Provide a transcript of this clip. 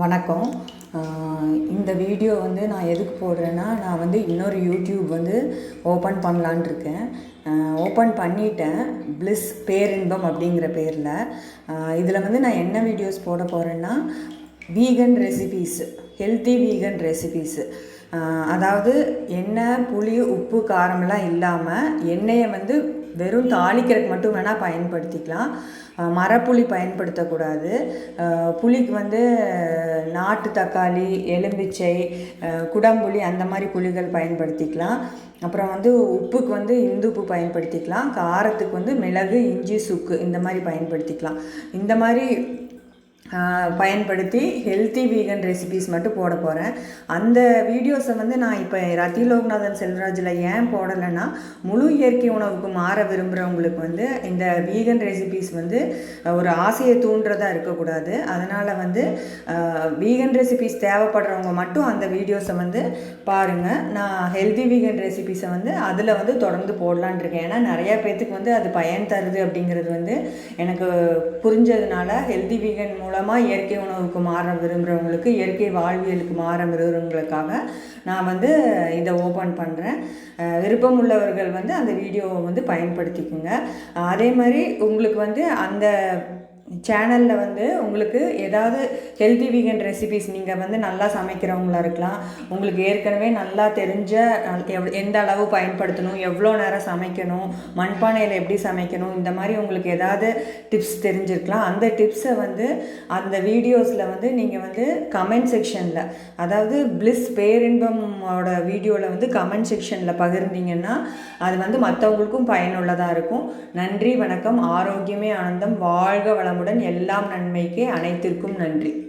வணக்கம். இந்த வீடியோ வந்து நான் எதுக்கு போடுறேன்னா நான் வந்து இன்னொரு யூடியூப் வந்து ஓப்பன் பண்ணலான் இருக்கேன். ஓப்பன் பண்ணிட்டேன். ப்ளிஸ் பேரின்பம் அப்படிங்கிற பேரில். இதில் வந்து நான் என்ன வீடியோஸ் போட போகிறேன்னா vegan recipes healthy vegan recipes அதாவது எண்ணெய் புளி உப்பு காரமெல்லாம் இல்லாமல் எண்ணெயை வந்து வெறும் தாளிக்கிறதுக்கு மட்டும் வேணால் பயன்படுத்திக்கலாம். மரப்புளி பயன்படுத்தக்கூடாது. புளிக்கு வந்து நாட்டு தக்காளி எலும்பிச்சை குடம்புளி அந்த மாதிரி புளிகள் பயன்படுத்திக்கலாம். அப்புறம் வந்து உப்புக்கு வந்து இந்துப்பு பயன்படுத்திக்கலாம். காரத்துக்கு வந்து மிளகு இஞ்சி சுக்கு இந்த மாதிரி பயன்படுத்திக்கலாம். இந்த மாதிரி பயன்படுத்தி ஹெல்த்தி வீகன் ரெசிபீஸ் மட்டும் போட போகிறேன் அந்த வீடியோஸை வந்து நான் இப்போ ரத்தி லோக்நாதன் செல்வராஜில் ஏன் போடலைன்னா முழு இயற்கை உணவுக்கு மாற விரும்புகிறவங்களுக்கு வந்து இந்த வீகன் ரெசிபீஸ் வந்து ஒரு ஆசையை தூண்டுறதா இருக்கக்கூடாது. அதனால் வந்து வீகன் ரெசிபீஸ் தேவைப்படுறவங்க மட்டும் அந்த வீடியோஸை வந்து பாருங்கள் நான் ஹெல்த்தி வீகன் ரெசிபீஸை வந்து அதில் வந்து தொடர்ந்து போடலான் இருக்கேன். ஏன்னா நிறையா பேர்த்துக்கு வந்து அது பயன் தருது அப்படிங்கிறது வந்து எனக்கு புரிஞ்சதுனால ஹெல்த்தி வீகன் மூலம் மூலமாக இயற்கை உணவுக்கு மாற விரும்புகிறவங்களுக்கு இயற்கை வாழ்வியலுக்கு மாற விரும்புகிறவங்களுக்காக நான் வந்து இதை ஓப்பன் பண்ணுறேன் விருப்பம் உள்ளவர்கள் வந்து அந்த வீடியோவை வந்து பயன்படுத்திக்குங்க. அதே மாதிரி உங்களுக்கு வந்து அந்த சேனலில் வந்து உங்களுக்கு ஏதாவது ஹெல்தி வீகன் ரெசிபிஸ் நீங்கள் வந்து நல்லா சமைக்கிறவங்களா இருக்கலாம். உங்களுக்கு ஏற்கனவே நல்லா தெரிஞ்ச எவ் எந்த அளவு பயன்படுத்தணும் எவ்வளோ நேரம் சமைக்கணும் மண்பானையில் எப்படி சமைக்கணும் இந்த மாதிரி உங்களுக்கு ஏதாவது டிப்ஸ் தெரிஞ்சிருக்கலாம். அந்த டிப்ஸை வந்து அந்த வீடியோஸில் வந்து நீங்கள் வந்து கமெண்ட் செக்ஷனில் அதாவது பிளிஸ் பேரின்பமோட வீடியோவில் வந்து கமெண்ட் செக்ஷனில் பகிர்ந்தீங்கன்னா அது வந்து மற்றவங்களுக்கும் பயனுள்ளதாக இருக்கும். நன்றி வணக்கம் ஆரோக்கியமே ஆனந்தம் வாழ்க வளம் வளமுடன் எல்லாம் நன்மைக்கே அனைத்திற்கும் நன்றி.